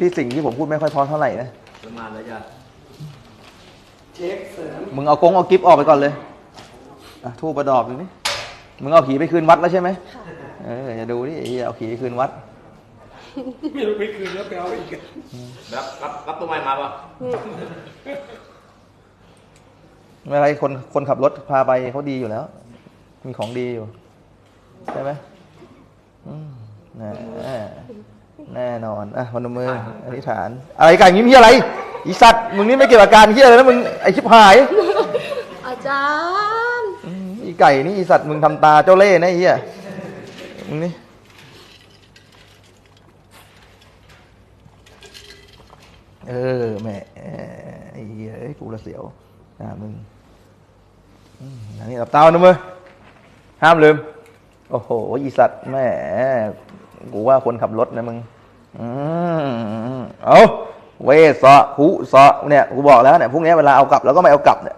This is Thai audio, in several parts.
ที่สิ่งที่ผมพูดไม่ค่อยเพอเท่าไหร่นะ ประมาณระยะเช็คเสริมมึงเอากงเอากิฟออกไปก่อนเลยอะทูบประดอกหนึ่งนี่มึงเอาผีไปคืนวัดแล้วใช่ไหมเอออย่าดูดิไอ้เหี้ยเอาผีไปคืนวัด ไม่รู้ไปคืนแล้วไปเอาอีกรับรับรับตัวใหม่มาป่ะไม่เป็นไรคนคนขับรถพาไปเขาดีอยู่แล้ว มีของดีอยู่ ใช่ไหมอืมแน่ แน่นอน อะพนมมืออธิษฐาน อะไรกันอย่างนี้มีอะไรอีสัตว์มึงนี่ไม่เกี่ยวกับการเฮียอะไรนะมึงไอชิบหาย อาจารย์อืมอีไก่นี่อีสัตว์มึงทำตาเจ้าเล่ห์นะไอ้เฮียมึงนี่เออแหม่ไอ้เหี้ยเอ้ยกูละเสียวอ่ามึงอืมอันนี้หลับตานะมึงห้ามลืม โอ้โหอีสัตว์แหม่กูว่าคนขับรถนะมึงอืม เอาเวสะหุสะเนี่ยกูบอกแล้วเนี่ยพวกเนี้ยเวลาเอากลับแล้วก็ไม่เอากลับเนี่ย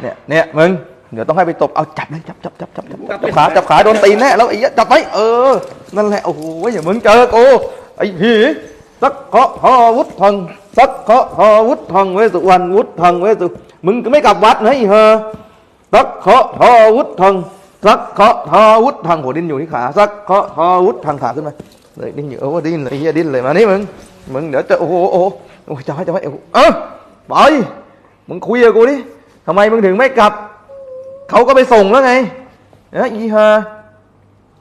เนี่ยเนี่ยมึงเดี๋ยวต้องให้ไปตบเอาจับเลยจับจับจับจับจับจับขาจับขาโดนตีนแน่แล้วไอ้เหี้ยจับไปเออ นั่นแหละโอ้โหอย่ามึงเจอกูไอ้ผีสักเคาะหอวุฒทังสักเคาะหอวุฒทังเวสุวรรณวุฒทังเวสุมึงก็ไม่กลับวัดนะไอ้เฮอสักเคาะหอวุฒทังสักเคาะหอวุฒทังโหดิ้นอยู่ที่ขาสักเคาะหอวุฒทังขาขึ้นมา เลยดิ้นอยู่โอ้ดิ้นเลยไอ้เฮียดิ้นเลยมานี่มึงมึงเดี๋ยวจะโอ้โหโอ้โหโอ้ยจะให้จะให้เออไปมึงคุยกับกูดิทำไมมึงถึงไม่กลับเขาก็ไปส่งแล้วไงเอ้ยอีฮา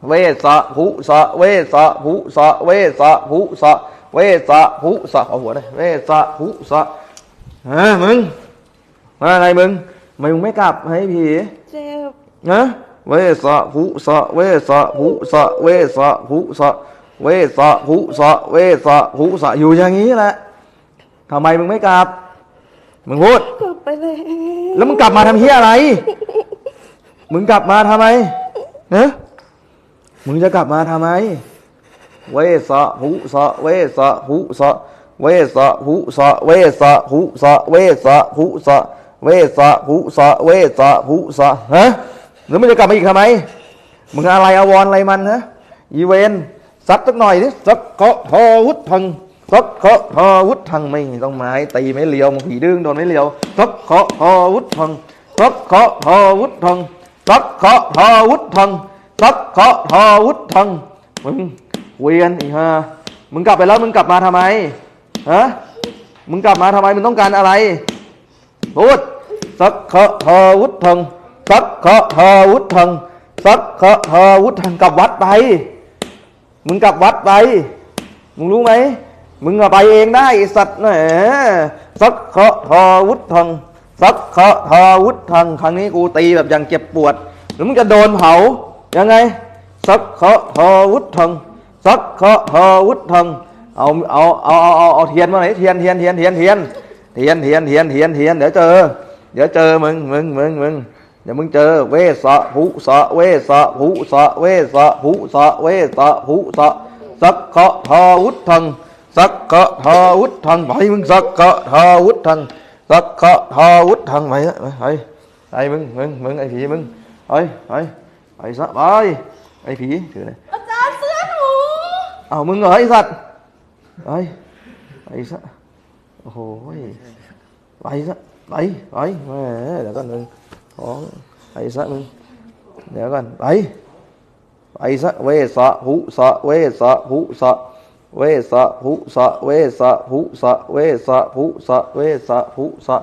เวสะหุสะเวสะหุสะเวสะหุสะเวสะหุสะเอาหัวเลยเวสะหุสะฮะมึงมาอะไรมึงทำไมมึงไม่กลับให้ผีเจ็บนะเวสะหุสะเวสะหุสะเวสะหุสะ เวสะหุสะเวสะหุสะอยู่อย่างนี้แหละทำไมมึงไม่กลับ มึงพูด กลับไปเลยแล้วมึงกลับมาทำเฮียอะไร มึงกลับมาทำไมเนะมึงจะกลับมาทำไม เวสะหุสะเวสะหุสะเวสะหุสะเวสะหุสะเวสะหุสะเวสะหุสะเวสะหุสะฮะหรือมึงจะกลับมาอีกทำไม มึงอะไรอาวรณ์อะไรมันฮะอีเวน ซัดสักหน่อยดิสักเคาะทอวุฒทังสักเคาะทอวุฒทังไม่ต้องไม้ตีไม่เลียวมผีดึงโดนไม่เลียวสักเคาะทอวุฒทังสักเคาะทอวุฒทังสักเคาะทอวุฒทังสักเคาะทอวุฒทังมึงเวียนอีห่ามึงกลับไปแล้วมึงกลับมาทำไมฮะมึงกลับมาทำไมมึงต้องการอะไรพูดสักขะทอวุฒทังสักขะทอวุฒทังสักขะทอวุฒทังกลับวัดไป มึงกลับวัดไป มึงรู้ไหม มึงอะไปเองได้สัตว์แหมสักขะทอวุฒทังสักขะทอวุฒทังครั้งนี้กูตีแบบอย่างเจ็บปวด หรือมึงจะโดนเผา ยังไง สักขะทอวุฒทังสักขะทอวุฒทังเอาเอาเอาเอาเอาเอาเทียนมาไหนเทียนเทียนเทียนเทียนเทียนเทียนเทียนเทียนเทียนเทียนเดี๋ยวเจอ เดี๋ยวเจอมึงมึงมึงมึง เดี๋ยวมึงเจอเวสะหุสะเวสะหุสะเวสะหุสะเวสะหุสะสักขะทาวุฒทังสักขะทาวุฒทังไปมึงสักขะทาวุฒทังสักขะทาวุฒทังไปไปไปไปมึงมึงมึงไอ้ผีมึงไปไปไปซะไปไอ้ผีถือเลยอาจารย์เสื้อหนูเอามึงเหรอไอ้สัตว์ไปไปซะโอ้โหไปซะไปไปแหมเดี๋ยวก่อนมึง ของไปซะมึงเดี๋ยวก่อนไปไปซะเวสะหุสะเวสะหุสะเวสะหุสะเวสะหุสะเวสะหุสะเวสะหุสะ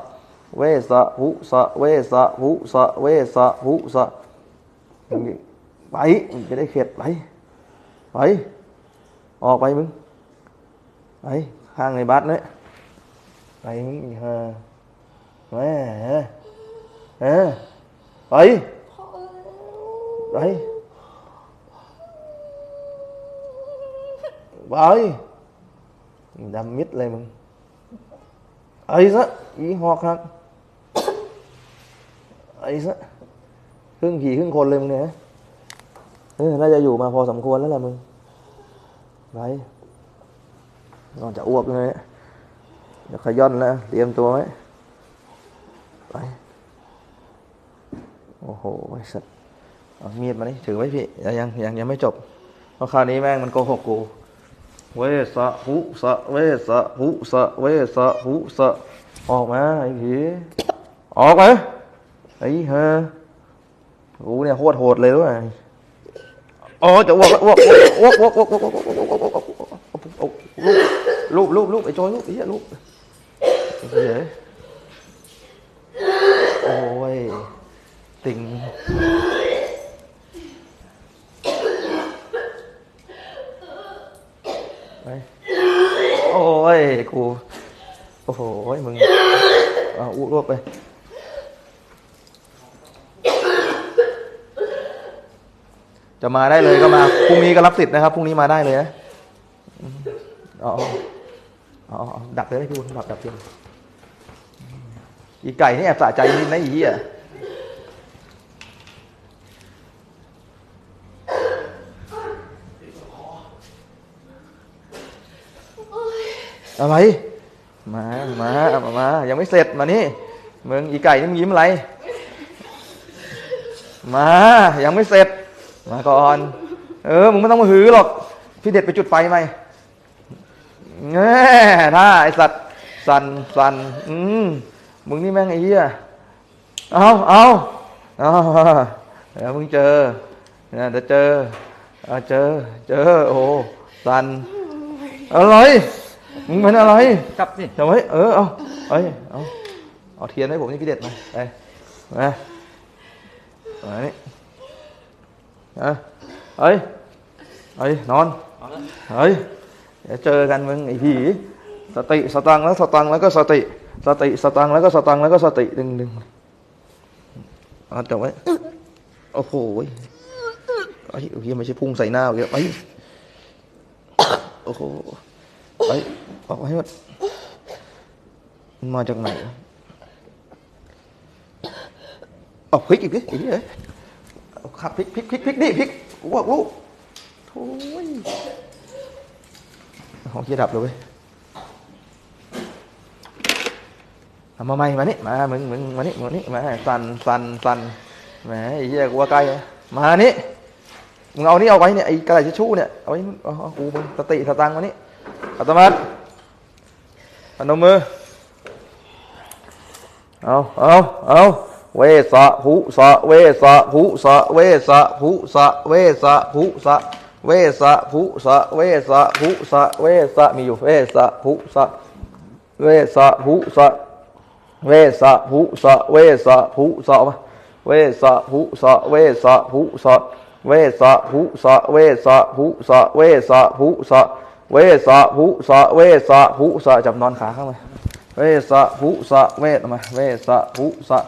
เวสะหุสะเวสะหุสะเวสะหุสะไปมึงจะได้เข็ดไปไปออกไปมึงไปข้างในบัสเนี่ยไปมึงอีห่าแม่ เออไปไปไปดำมิดเลยมึงไอ้ซะอีหอกครับไอ้ซะครึ่งผีครึ่งคนเลยมึงเนี่ยเออน่าจะอยู่มาพอสมควรแล้วแหละมึงไปนอนจะอ้วกเลยเนี่ยเดี๋ยวขย้อนแล้วเตรียมตัวไว้ไป โอ้โหไอ้สัตว์เอามีดมานี่ถือไว้พี่ยังยังยังยังไม่จบเพราะคราวนี้แม่งมันโกหกกูเวสะหุสะเวสะหุสะเวสะหุสะออกมาไอ้ผีออกมาไอ้ฮะกูเนี่ยโคตรโหดเลยด้วยอ๋อจะวกวอ้วกวกวกวกวกวกวกวกวกวกวกลูบลูบลูบไอ้จอยลูบไอ้เหี้ยลูบเหี้ยโอ้ย ติงไปโอ้ยกูโอ้โหมึงเอาอ้วกลวกไปจะมาได้เลยก็มาพรุ่งนี้ก็รับสิทธิ์นะครับพรุ่งนี้มาได้เลยนะอืมเอ๋ออาเอดักเลยพี่บุญดักดักเพียงอีไก่นี่แอบสะใจนิดนะอีเหี้ อะไร มามามามายังไม่เสร็จมานี่มึงอีไก่นี่มึงยิ้มอะไร มา ยังไม่เสร็จ มาก่อน เออมึงไม่ต้องมาหือหรอกพี่เด็ดไปจุดไฟไหมแง่ถ้าไอสัตว์สันสันอืมมึงนี่แม่งไอ้เหี้ยเอาเอาเอาเดี๋ยวมึงเจอเนี่ยเดี๋ยวเจอเจอ เจอ โอ้สันอะไร มึงเป็นอะไรกลับสิจำไว้เออเอาเอ้ยเอาเอาเทียนให้ผมนี่พี่เด็ดมาไปมามานี่เออเอ้ยเอ้ยนอนเอาละเฮ้ยเดี๋ยวเจอกันมึงไอ้ผีสติสตังค์แล้วสตังค์แล้วก็สติ สติสตังค์แล้วก็สตังค์แล้วก็สติดึงดึงเอาจับไว้โอ้โหไอ้ยเฮียไม่ใช่พุ่งใส่หน้าเยอะไปโอ้โห ไปออกให้หมดมันมาจากไหนเอาพลิกอีกดิไอ้เหี้ยเอาขับพลิกพลิกพลิกพลิกดิพลิกกูบอกลูกโถ่ยเอาเฮียดับเลยเว้ยเอามาใหม่มานี่มามึงมึงมานี่มานี่มาสั่นสั่นสั่นแหมไอ้เหี้ยกูว่าใกลมานี่มึงเอานี่เอาไว้เนี่ยไอ้กระดาษทิชชู่เนี่ยเอาไว้เอาเอากูมึงสติสตังค์มานี่ อัตมาดพนมมือ เอาเอาเอาเวสะหุสะเวสะหุสะเวสะหุสะเวสะหุสะเวสะหุสะเวสะหุสะเวสะมีอยู่เวสะหุสะเวสะหุสะเวสะหุสะเวสะหุสะเวสะหุสะเวสะหุสะเวสะหุสะเวสะหุสะเวสะหุสะ เวสะหุสะเวสะหุสะจับนอนขาเข้ามาเวสะหุสะเวทมาเวสะหุสะ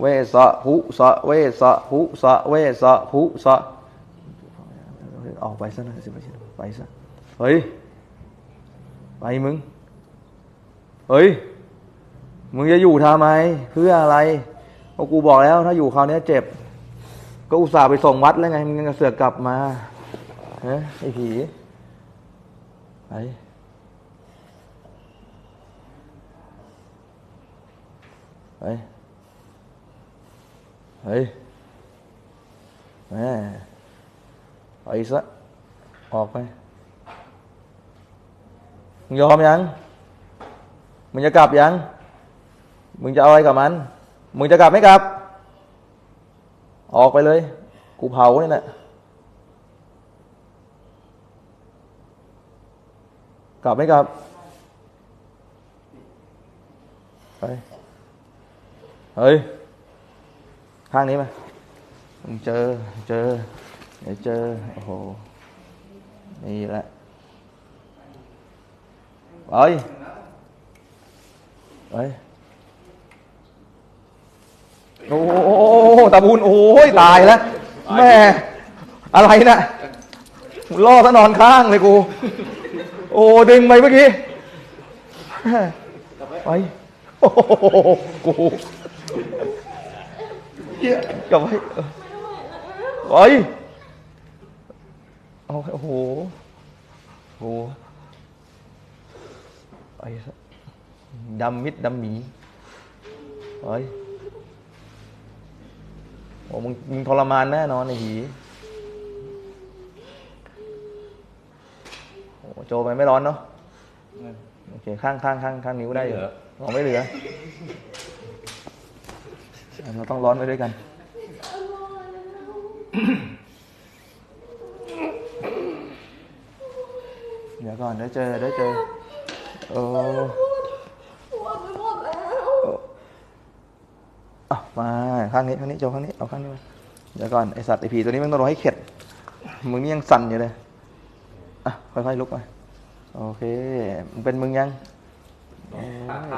เวสะหุสะเวสะหุสะเวสะหุสะออกไปซะน่อยสิไปซะเฮ้ยไปมึงเฮ้ยมึงจะอยู่ทำไม เพื่ออะไรพกูบอกแล้ว ถ้าอยู่คราวนี้เจ็บ ก็อุตส่าห์ไปส่งวัดแล้วไงมึงยังจะเสือกกลับมาเฮ้ยไอ้ผี ไปไปเฮ้ยแม่ไปซะออกไปมึงยอมยังมึงจะกลับยังมึงจะเอาอะไรกับมัน มึงจะกลับไม่กลับ ออกไปเลย กูเผาเนี่ยนะ กลับไม่กลับไปเฮ้ย ข้างนี้มาเจอ เจอ เดี๋ยวเจอ โอ้โห นี่แหละไปไปโอ้ยโหตาบุญโอ้ย ตายแล้ว แม่ อะไรน่ะล่อซะนอนข้างเลยกู โอ้ดึงไปเมื่อกี้ไปโอ้โหกูเหี้ยกลับไปไปเอาโอ้โหโอ้ไปซะดำมิดดำหมีไปโอ้มึงมึงทรมานแน่นอนไอ้หี โอ้โจไปไม่ร้อนเนาะโอเคข้างข้างข้างข้างนิ้วได้อยู่ลองไม่เหลือเราต้องร้อนไปด้วยกันเดี๋ยวก่อนเดี๋ยวเจอเดี๋ยวเจอโอ้หัวไปหมดแล้วอะมาข้างนี้ข้างนี้โจข้างนี้เอาข้างนี้มาเดี๋ยวก่อนไอสัตว์ไอผีตัวนี้มันต้องรอให้เข็ดมึงนี่ยังสั่นอยู่เลยอะค่อยๆลุกไป โอเคมึงเป็นมึงยังโอ้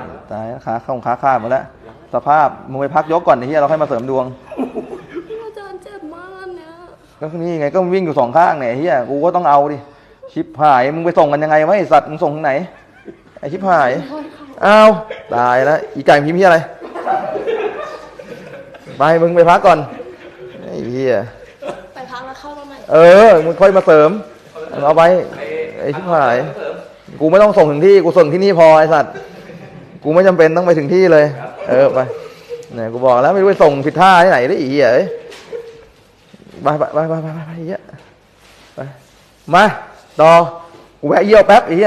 ยตายแล้วขาเข้าขาขาดหมดแล้ว สภาพมึงไปพักยกก่อนไอ้เหี้ยเราค่อยมาเสริมดวงอาจารย์เจ็บมากเนี่ยก็นี่ไงก็วิ่งอยู่สองข้างเนี่ยไอ้เฮียกูก็ต้องเอาดิ ชิปหาย มึงไปส่งกันยังไงวะไอสัตว์มึงส่งทางไหน ไอชิปหาย อ้าว ตายแล้วอีไก่พิมพ์เฮียอะไร ไปมึงไปพักก่อน ไอ้เฮียไปพักแล้วเข้าตรงไหนเออ มึงค่อยมาเสริม เอาไป ไอชิปหาย กูไม่ต้องส่งถึงที่กูส่งที่นี่พอไอสัตว์กูไม่จำเป็นต้องไปถึงที่เลย เออไปเนี่ยกูบอกแล้วไม่รู้ไปส่งผิดท่าที่ไหนได้อีเหี้ยเอ้ยไปไปไปไปไปไปไปเหี้ยไปมาต่อกูแวะเยี่ยวแป๊บไอ้เหี้ย